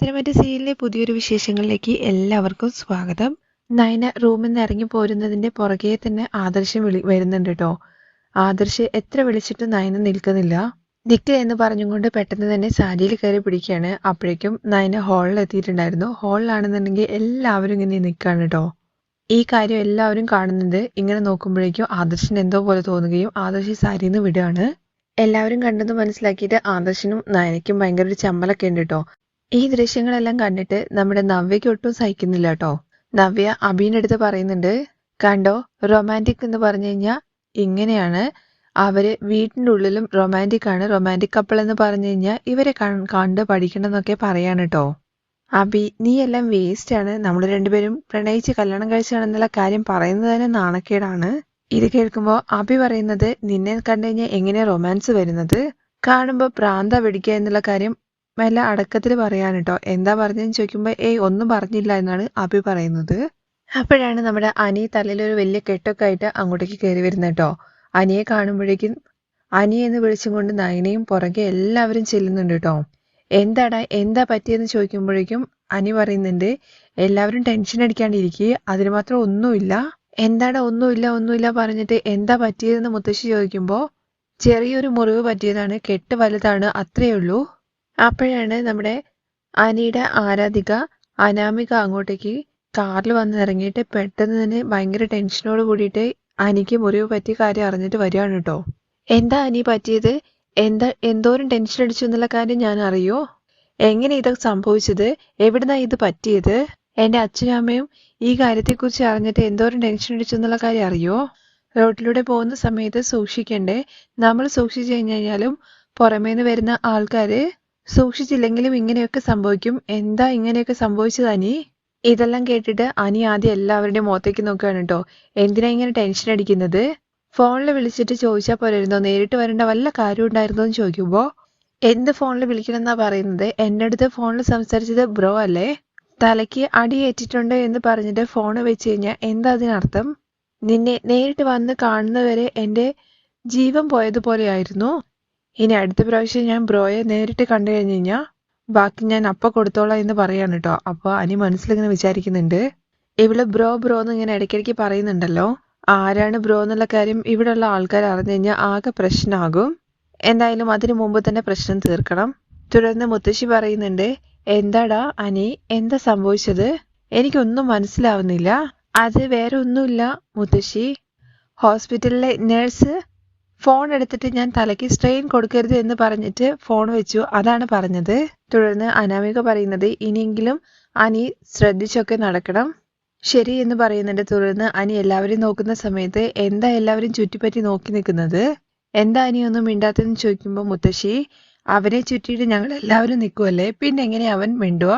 തിരമറ്റ സീരിയലിലെ പുതിയൊരു വിശേഷങ്ങളിലേക്ക് എല്ലാവർക്കും സ്വാഗതം. നയന റൂമിൽ നിന്ന് ഇറങ്ങി പോരുന്നതിന്റെ പുറകെ തന്നെ ആദർശം വിളി വരുന്നുണ്ട് കേട്ടോ ആദർശ് എത്ര വിളിച്ചിട്ടും നയന നിൽക്കുന്നില്ല. നിക്ക് എന്ന് പറഞ്ഞുകൊണ്ട് പെട്ടെന്ന് തന്നെ സാരിയിൽ കയറി പിടിക്കുകയാണ്. അപ്പോഴേക്കും നയന ഹാളിൽ എത്തിയിട്ടുണ്ടായിരുന്നു. ഹാളിലാണെന്നുണ്ടെങ്കിൽ എല്ലാവരും ഇങ്ങനെ നിൽക്കുകയാണ് കേട്ടോ ഈ കാര്യം എല്ലാവരും കാണുന്നുണ്ട്. ഇങ്ങനെ നോക്കുമ്പോഴേക്കും ആദർശിന് എന്തോ പോലെ തോന്നുകയും ആദർശ് സാരിയിൽ നിന്ന് വിടുകയാണ്. എല്ലാവരും കണ്ടെന്ന് മനസ്സിലാക്കിയിട്ട് ആദർശനും നയനയ്ക്കും ഭയങ്കര ഒരു ചമ്മലൊക്കെ ഉണ്ട് കേട്ടോ ഈ ദൃശ്യങ്ങളെല്ലാം കണ്ടിട്ട് നമ്മുടെ നവ്യയ്ക്ക് ഒട്ടും സഹിക്കുന്നില്ല കേട്ടോ നവ്യ അബീനടുത്ത് പറയുന്നുണ്ട് കണ്ടോ റൊമാന്റിക് എന്ന് പറഞ്ഞു കഴിഞ്ഞാൽ ഇങ്ങനെയാണ്. അവർ വീട്ടിന്റെ ഉള്ളിലും റൊമാന്റിക് ആണ്. റൊമാന്റിക് കപ്പിൾ എന്ന് പറഞ്ഞു കഴിഞ്ഞാൽ ഇവരെ കണ്ട് പഠിക്കണം എന്നൊക്കെ പറയാണ് കേട്ടോ അബി നീ എല്ലാം വേസ്റ്റ് ആണ്. നമ്മൾ രണ്ടുപേരും പ്രണയിച്ച് കല്യാണം കഴിച്ചാണെന്നുള്ള കാര്യം പറയുന്നത് തന്നെ നാണക്കേടാണ്. ഇത് കേൾക്കുമ്പോൾ അബി പറയുന്നത് നിന്നെ കണ്ടു കഴിഞ്ഞാൽ എങ്ങനെയാ റൊമാൻസ് വരുന്നത്? കാണുമ്പോൾ പ്രാന്ത പിടിക്കുക എന്നുള്ള കാര്യം മെല്ലെ അടക്കത്തിൽ പറയാൻ കേട്ടോ എന്താ പറഞ്ഞതെന്ന് ചോദിക്കുമ്പോൾ ഏയ് ഒന്നും പറഞ്ഞില്ല എന്നാണ് അഭി പറയുന്നത്. അപ്പോഴാണ് നമ്മുടെ അനി തലയിൽ ഒരു വലിയ കെട്ടൊക്കെ ആയിട്ട് അങ്ങോട്ടേക്ക് കയറി വരുന്നത് കേട്ടോ അനിയെ കാണുമ്പോഴേക്കും അനി എന്ന് വിളിച്ചും കൊണ്ട് നയനയും പുറകെ എല്ലാവരും ചെല്ലുന്നുണ്ട് കേട്ടോ എന്താടാ എന്താ പറ്റിയെന്ന് ചോദിക്കുമ്പോഴേക്കും അനി പറയുന്നുണ്ട് എല്ലാവരും ടെൻഷൻ അടിക്കാണ്ടിരിക്കുക അതിന് മാത്രം ഒന്നുമില്ല. എന്താടാ ഒന്നുമില്ല ഒന്നുമില്ല പറഞ്ഞിട്ട് എന്താ പറ്റിയതെന്ന് മുത്തശ്ശി ചോദിക്കുമ്പോൾ ചെറിയൊരു മുറിവ് പറ്റിയതാണ് കെട്ട് വലുതാണ് അത്രയേ ഉള്ളൂ. അപ്പോഴാണ് നമ്മുടെ അനിയുടെ ആരാധിക അനാമിക അങ്ങോട്ടേക്ക് കാറിൽ വന്ന് ഇറങ്ങിയിട്ട് പെട്ടെന്ന് തന്നെ ഭയങ്കര ടെൻഷനോട് കൂടിയിട്ട് അനിക്ക് മുറിവ് പറ്റിയ കാര്യം അറിഞ്ഞിട്ട് വരികയാണ് കേട്ടോ. എന്താ അനി പറ്റിയത്? എന്താ എന്തോരം ടെൻഷൻ അടിച്ചു എന്നുള്ള കാര്യം ഞാൻ അറിയോ? എങ്ങനെ ഇതൊക്കെ സംഭവിച്ചത്? എവിടുന്നാ ഇത് പറ്റിയത്? എന്റെ അച്ഛനും അമ്മയും ഈ കാര്യത്തെക്കുറിച്ച് അറിഞ്ഞിട്ട് എന്തോരം ടെൻഷൻ അടിച്ചു എന്നുള്ള കാര്യം അറിയോ? റോഡിലൂടെ പോകുന്ന സമയത്ത് സൂക്ഷിക്കണ്ടേ? നമ്മൾ സൂക്ഷിച്ചു കഴിഞ്ഞു കഴിഞ്ഞാലും പുറമേന്ന് വരുന്ന ആൾക്കാര് സൂക്ഷിച്ചില്ലെങ്കിലും ഇങ്ങനെയൊക്കെ സംഭവിക്കും. എന്താ ഇങ്ങനെയൊക്കെ സംഭവിച്ചത് അനി? ഇതെല്ലാം കേട്ടിട്ട് അനി ആദ്യം എല്ലാവരുടെയും മുഖത്തേക്ക് നോക്കുകയാണ് കേട്ടോ. എന്തിനാ ഇങ്ങനെ ടെൻഷൻ അടിക്കുന്നത്? ഫോണിൽ വിളിച്ചിട്ട് ചോദിച്ചാൽ പോരായിരുന്നോ? നേരിട്ട് വരേണ്ട വല്ല കാര്യം ഉണ്ടായിരുന്നോ എന്ന് ചോദിക്കുമ്പോൾ എന്ത് ഫോണിൽ വിളിക്കണമെന്നാ പറയുന്നത്? എന്റെ അടുത്ത് ഫോണിൽ സംസാരിച്ചത് ബ്രോ അല്ലേ? തലയ്ക്ക് അടിയേറ്റിട്ടുണ്ട് എന്ന് പറഞ്ഞിട്ട് ഫോൺ വെച്ച് കഴിഞ്ഞാൽ എന്താ അതിനർത്ഥം? നിന്നെ നേരിട്ട് വന്ന് കാണുന്നവരെ എന്റെ ജീവൻ പോയതുപോലെയായിരുന്നു. ഇനി അടുത്ത പ്രാവശ്യം ഞാൻ ബ്രോയെ നേരിട്ട് കണ്ടു കഴിഞ്ഞു കഴിഞ്ഞാൽ ബാക്കി ഞാൻ അപ്പ കൊടുത്തോളാം എന്ന് പറയാണ് കേട്ടോ അപ്പോൾ അനി മനസ്സിലിങ്ങനെ വിചാരിക്കുന്നുണ്ട്. ഇവൾ ബ്രോ ബ്രോ എന്ന് ഇങ്ങനെ ഇടയ്ക്കിടയ്ക്ക് പറയുന്നുണ്ടല്ലോ. ആരാണ് ബ്രോ എന്നുള്ള കാര്യം ഇവിടെയുള്ള ആൾക്കാർ അറിഞ്ഞു കഴിഞ്ഞാൽ ആകെ പ്രശ്നമാകും എന്തായാലും അതിനു മുമ്പ് തന്നെ പ്രശ്നം തീർക്കണം. തുടർന്ന് മുത്തശ്ശി പറയുന്നുണ്ട് എന്താടാ അനി എന്താ സംഭവിച്ചത്? എനിക്കൊന്നും മനസ്സിലാവുന്നില്ല. അത് വേറെ ഒന്നുമില്ല മുത്തശ്ശി. ഹോസ്പിറ്റലിലെ നേഴ്സ് ഫോൺ എടുത്തിട്ട് ഞാൻ തലയ്ക്ക് സ്ട്രെയിൻ കൊടുക്കരുത് എന്ന് പറഞ്ഞിട്ട് ഫോൺ വെച്ചു. അതാണ് പറഞ്ഞത്. തുടർന്ന് അനാമിക പറയുന്നത് ഇനിയെങ്കിലും അനി ശ്രദ്ധിച്ചൊക്കെ നടക്കണം. ശരി എന്ന് പറയുന്നുണ്ട്. തുടർന്ന് അനി എല്ലാവരും നോക്കുന്ന സമയത്ത് എന്താ എല്ലാവരും ചുറ്റിപ്പറ്റി നോക്കി നിൽക്കുന്നത്? എന്താ അനി ഒന്നും മിണ്ടാത്തെന്ന് ചോദിക്കുമ്പോൾ മുത്തശ്ശി അവനെ ചുറ്റിയിട്ട് ഞങ്ങൾ എല്ലാവരും നിൽക്കുമല്ലേ പിന്നെ എങ്ങനെ അവൻ മിണ്ടുക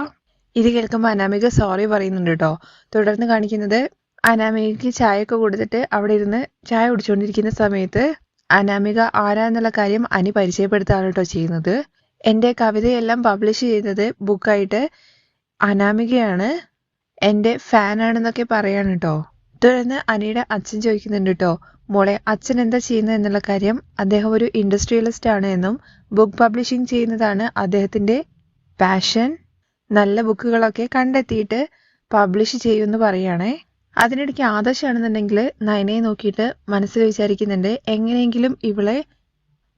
ഇത് കേൾക്കുമ്പോൾ അനാമിക സോറി പറയുന്നുണ്ട് കേട്ടോ. തുടർന്ന് കാണിക്കുന്നത് അനാമികയ്ക്ക് ചായയൊക്കെ കൊടുത്തിട്ട് അവിടെ ഇരുന്ന് ചായ കുടിച്ചുകൊണ്ടിരിക്കുന്ന സമയത്ത് അനാമിക ആരാ എന്നുള്ള കാര്യം അനി പരിചയപ്പെടുത്താണ് കേട്ടോ ചെയ്യുന്നത്. എന്റെ കവിതയെല്ലാം പബ്ലിഷ് ചെയ്തത് ബുക്കായിട്ട് അനാമികയാണ്. എന്റെ ഫാനാണെന്നൊക്കെ പറയാണ് കേട്ടോ. തുടർന്ന് അനിയുടെ അച്ഛൻ ചോദിക്കുന്നുണ്ട് കേട്ടോ മോളെ അച്ഛൻ എന്താ ചെയ്യുന്നത് എന്നുള്ള കാര്യം? അദ്ദേഹം ഒരു ഇൻഡസ്ട്രിയലിസ്റ്റ് ആണ് എന്നും ബുക്ക് പബ്ലിഷിംഗ് ചെയ്യുന്നതാണ് അദ്ദേഹത്തിന്റെ പാഷൻ നല്ല ബുക്കുകളൊക്കെ കണ്ടെത്തിയിട്ട് പബ്ലിഷ് ചെയ്യുമെന്ന് പറയുകയാണേ അതിനിടയ്ക്ക് ആദർശാണെന്നുണ്ടെങ്കിൽ നയനയെ നോക്കിയിട്ട് മനസ്സിൽ വിചാരിക്കുന്നുണ്ട് എങ്ങനെയെങ്കിലും ഇവളെ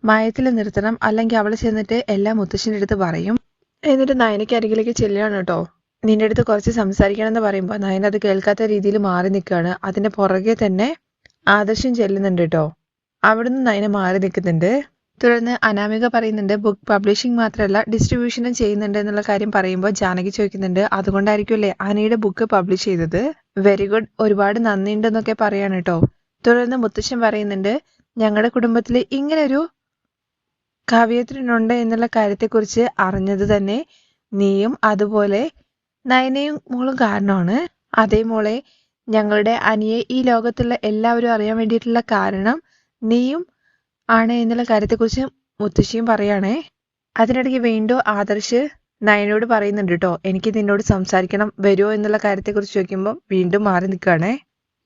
മയത്തിൽ നിർത്തണം അല്ലെങ്കിൽ അവൾ ചെന്നിട്ട് എല്ലാം മുത്തശ്ശിന്റെ അടുത്ത് പറയും. എന്നിട്ട് നയനയ്ക്ക് അരികിലേക്ക് ചെല്ലുകയാണ് കേട്ടോ. നിന്റെ അടുത്ത് കുറച്ച് സംസാരിക്കണം എന്ന് പറയുമ്പോൾ നയന അത് കേൾക്കാത്ത രീതിയിൽ മാറി നിൽക്കുകയാണ്. അതിന്റെ പുറകെ തന്നെ ആദർശം ചെല്ലുന്നുണ്ട് കേട്ടോ. അവിടുന്ന് നയന മാറി നിൽക്കുന്നുണ്ട്. തുടർന്ന് അനാമിക പറയുന്നുണ്ട് ബുക്ക് പബ്ലിഷിംഗ് മാത്രമല്ല ഡിസ്ട്രിബ്യൂഷനും ചെയ്യുന്നുണ്ട് എന്നുള്ള കാര്യം പറയുമ്പോൾ ജാനകി ചോദിക്കുന്നുണ്ട് അതുകൊണ്ടായിരിക്കുമല്ലേ അനയുടെ ബുക്ക് പബ്ലിഷ് ചെയ്തത്? വെരി ഗുഡ് ഒരുപാട് നന്ദിയുണ്ടെന്നൊക്കെ പറയാണ് കേട്ടോ. തുടർന്ന് മുത്തശ്ശൻ പറയുന്നുണ്ട് ഞങ്ങളുടെ കുടുംബത്തിൽ ഇങ്ങനൊരു ഒരു കവയത്രിനുണ്ട് എന്നുള്ള കാര്യത്തെക്കുറിച്ച് അറിഞ്ഞത് തന്നെ നീയും അതുപോലെ നയനയും മോളും കാരണമാണ്. അതേ മോളെ ഞങ്ങളുടെ അനിയെ ഈ ലോകത്തുള്ള എല്ലാവരും അറിയാൻ വേണ്ടിയിട്ടുള്ള കാരണം നീയും ആണ് എന്നുള്ള കാര്യത്തെക്കുറിച്ച് മുത്തശ്ശിയും പറയുകയാണേ അതിനിടയ്ക്ക് വീണ്ടും ആദർശ് നയനോട് പറയുന്നുണ്ട് കേട്ടോ എനിക്ക് നിന്നോട് സംസാരിക്കണം വരുമോ എന്നുള്ള കാര്യത്തെക്കുറിച്ച് ചോദിക്കുമ്പോൾ വീണ്ടും മാറി നിൽക്കുകയാണേ.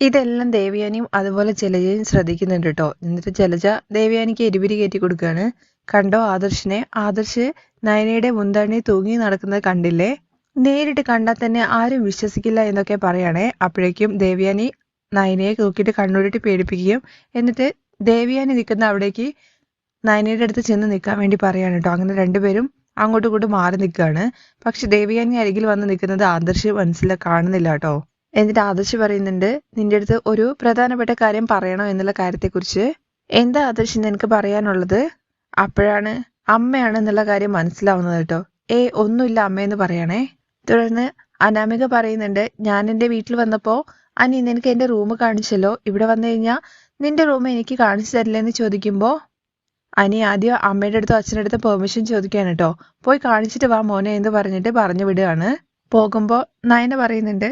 ഇതെല്ലാം ദേവയാനിയും അതുപോലെ ജലജയും ശ്രദ്ധിക്കുന്നുണ്ട് കേട്ടോ എന്നിട്ട് ജലജ ദേവയാനിക്ക് എരിപിരി കയറ്റി കൊടുക്കുകയാണ്. കണ്ടോ ആദർശിനെ? ആദർശ് നയനയുടെ മുന്തണി തൂങ്ങി നടക്കുന്നത് കണ്ടില്ലേ? നേരിട്ട് കണ്ടാൽ തന്നെ ആരും വിശ്വസിക്കില്ല എന്നൊക്കെ പറയണേ. അപ്പോഴേക്കും ദേവയാനി നയനയെ നോക്കിയിട്ട് കണ്ണൂരിട്ട് പേടിപ്പിക്കുകയും എന്നിട്ട് ദേവയാനി നിൽക്കുന്ന അവിടേക്ക് നയനയുടെ അടുത്ത് ചെന്ന് നിൽക്കാൻ വേണ്ടി പറയാണ് കേട്ടോ അങ്ങനെ രണ്ടുപേരും അങ്ങോട്ടും ഇങ്ങോട്ടും മാറി നിൽക്കുകയാണ്. പക്ഷെ ദേവിയാനി അരികിൽ വന്ന് നിൽക്കുന്നത് ആദർശ് മനസ്സിൽ കാണുന്നില്ല കേട്ടോ എന്നിട്ട് ആദർശ് പറയുന്നുണ്ട് നിന്റെ അടുത്ത് ഒരു പ്രധാനപ്പെട്ട കാര്യം പറയണോ എന്നുള്ള കാര്യത്തെക്കുറിച്ച്? എന്താ ആദർശ് നിനക്ക് പറയാനുള്ളത്? അപ്പോഴാണ് അമ്മയാണ് എന്നുള്ള കാര്യം മനസ്സിലാവുന്നത് കേട്ടോ ഏ ഒന്നുമില്ല അമ്മയെന്ന് പറയണേ. തുടർന്ന് അനാമിക പറയുന്നുണ്ട് ഞാൻ എന്റെ വീട്ടിൽ വന്നപ്പോൾ അനി നിനക്ക് എന്റെ റൂം കാണിച്ചല്ലോ. ഇവിടെ വന്നു കഴിഞ്ഞാൽ നിന്റെ റൂം എനിക്ക് കാണിച്ചു തരില്ലെന്ന് ചോദിക്കുമ്പോൾ അനി ആദ്യം അമ്മയുടെ അടുത്തും അച്ഛന്റെ അടുത്ത് പെർമിഷൻ ചോദിക്കാൻ കേട്ടോ. പോയി കാണിച്ചിട്ട് വാ മോനെ എന്ന് പറഞ്ഞിട്ട് പറഞ്ഞു വിടുകയാണ്. പോകുമ്പോൾ നയന പറയുന്നുണ്ട്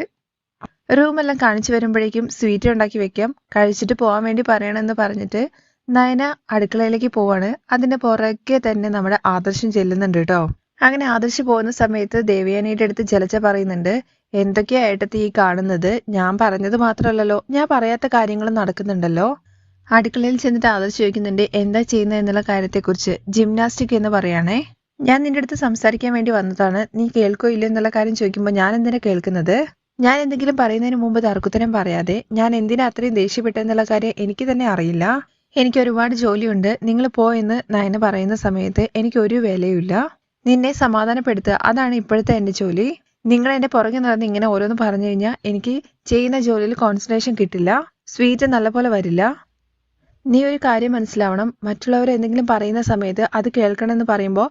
റൂമെല്ലാം കാണിച്ചു വരുമ്പോഴേക്കും സ്വീറ്റ് ഉണ്ടാക്കി വെക്കാം. കഴിച്ചിട്ട് പോകാൻ വേണ്ടി പറയണമെന്ന് പറഞ്ഞിട്ട് നയന അടുക്കളയിലേക്ക് പോവാണ്. അതിന്റെ പുറകെ തന്നെ നമ്മുടെ ആദർശം ചെല്ലുന്നുണ്ട് കേട്ടോ. അങ്ങനെ ആദർശ് പോകുന്ന സമയത്ത് ദേവയാനിയുടെ അടുത്ത് ജലജ പറയുന്നുണ്ട് എന്തൊക്കെയാ ഏട്ടത്തി ഈ കാണുന്നത്? ഞാൻ പറഞ്ഞത് മാത്രമല്ലല്ലോ. ഞാൻ പറയാത്ത കാര്യങ്ങളും നടക്കുന്നുണ്ടല്ലോ. അടുക്കളയിൽ ചെന്നിട്ട് ആദർശ് ചോദിക്കുന്നുണ്ട് എന്താ ചെയ്യുന്നത് എന്നുള്ള കാര്യത്തെക്കുറിച്ച്. ജിംനാസ്റ്റിക് എന്ന് പറയാണേ ഞാൻ നിന്റെ അടുത്ത് സംസാരിക്കാൻ വേണ്ടി വന്നതാണ്. നീ കേൾക്കോ ഇല്ല എന്നുള്ള കാര്യം ചോദിക്കുമ്പോൾ ഞാൻ എന്തിനാ കേൾക്കുന്നത്? ഞാൻ എന്തെങ്കിലും പറയുന്നതിന് മുമ്പ് തർക്കുത്തരം പറയാതെ ഞാൻ എന്തിനാ അത്രയും ദേഷ്യപ്പെട്ടെന്നുള്ള കാര്യം എനിക്ക് തന്നെ അറിയില്ല. എനിക്ക് ഒരുപാട് ജോലിയുണ്ട്. നിങ്ങൾ പോയെന്ന് നയന പറയുന്ന സമയത്ത് എനിക്ക് ഒരു വിലയുമില്ല. നിന്നെ സമാധാനപ്പെടുത്തുക. അതാണ് ഇപ്പോഴത്തെ എന്റെ ജോലി. നിങ്ങൾ എന്റെ പുറകെ നടന്ന് ഇങ്ങനെ ഓരോന്ന് പറഞ്ഞു കഴിഞ്ഞാൽ എനിക്ക് ചെയ്യുന്ന ജോലിയിൽ കോൺസെൻട്രേഷൻ കിട്ടില്ല സ്വീറ്റ് നല്ലപോലെ വരില്ല. നീ ഒരു കാര്യം മനസ്സിലാവണം മറ്റുള്ളവർ എന്തെങ്കിലും പറയുന്ന സമയത്ത് അത് കേൾക്കണമെന്ന് പറയുമ്പോൾ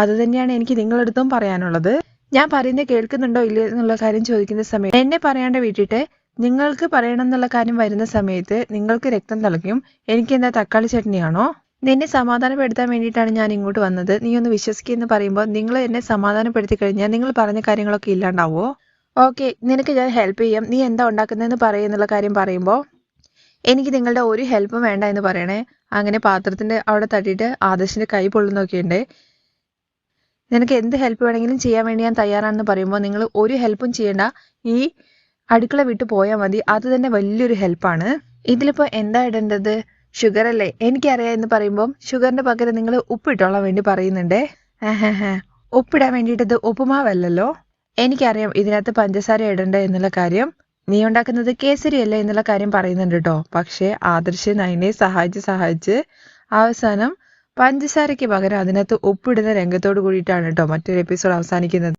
അത് തന്നെയാണ് എനിക്ക് നിങ്ങളെടുത്തും പറയാനുള്ളത്. ഞാൻ പറയുന്നത് കേൾക്കുന്നുണ്ടോ ഇല്ലയോ എന്നുള്ള കാര്യം ചോദിക്കുന്ന സമയത്ത് എന്നെ പറയാണ്ട് വിട്ടിട്ട് നിങ്ങൾക്ക് പറയണം എന്നുള്ള കാര്യം വരുന്ന സമയത്ത് നിങ്ങൾക്ക് രക്തം തിളയ്ക്കും. എനിക്ക് എന്താ തക്കാളി ചട്നിയാണോ? നിന്നെ സമാധാനപ്പെടുത്താൻ വേണ്ടിയിട്ടാണ് ഞാൻ ഇങ്ങോട്ട് വന്നത്. നീ ഒന്ന് വിശ്വസിക്കുമെന്ന് പറയുമ്പോൾ നിങ്ങൾ എന്നെ സമാധാനപ്പെടുത്തി കഴിഞ്ഞാൽ നിങ്ങൾ പറഞ്ഞ കാര്യങ്ങളൊക്കെ ഇല്ലാണ്ടാവോ? ഓക്കെ നിനക്ക് ഞാൻ ഹെൽപ്പ് ചെയ്യാം. നീ എന്താ ഉണ്ടാക്കുന്നതെന്ന് പറയുന്നുള്ള കാര്യം പറയുമ്പോൾ എനിക്ക് നിങ്ങളുടെ ഒരു ഹെൽപ്പും വേണ്ട എന്ന് പറയണേ. അങ്ങനെ പാത്രത്തിന്റെ അവിടെ തട്ടിയിട്ട് ആദർശിന്റെ കൈ പൊള്ളുന്നൊക്കെയുണ്ട് നിനക്ക് എന്ത് ഹെൽപ്പ് വേണമെങ്കിലും ചെയ്യാൻ വേണ്ടി ഞാൻ തയ്യാറാണെന്ന് പറയുമ്പോൾ നിങ്ങൾ ഒരു ഹെൽപ്പും ചെയ്യേണ്ട. ഈ അടുക്കള വിട്ട് പോയാൽ മതി. അത് തന്നെ വലിയൊരു ഹെൽപ്പാണ് ഇതിലിപ്പോൾ എന്താ ഇടേണ്ടത്? ഷുഗർ അല്ലേ? എനിക്കറിയാം എന്ന് പറയുമ്പോൾ ഷുഗറിന്റെ പകരം നിങ്ങൾ ഉപ്പിട്ടോളാൻ വേണ്ടി പറയുന്നുണ്ടേ. ഉപ്പിടാൻ വേണ്ടിയിട്ടത് ഉപ്പുമാവല്ലോ എനിക്കറിയാം ഇതിനകത്ത് പഞ്ചസാര ഇടണ്ട എന്നുള്ള കാര്യം. നീ ഉണ്ടാക്കുന്നത് കേസരി അല്ലേ എന്നുള്ള കാര്യം പറയുന്നുണ്ട് കേട്ടോ പക്ഷേ ആദർശ് നയനെ സഹായിച്ച് സഹായിച്ച് അവസാനം പഞ്ചസാരയ്ക്ക് പകരം അതിനകത്ത് ഉപ്പിടുന്ന രംഗത്തോട് കൂടിയിട്ടാണ് കേട്ടോ മറ്റൊരു എപ്പിസോഡ് അവസാനിക്കുന്നത്.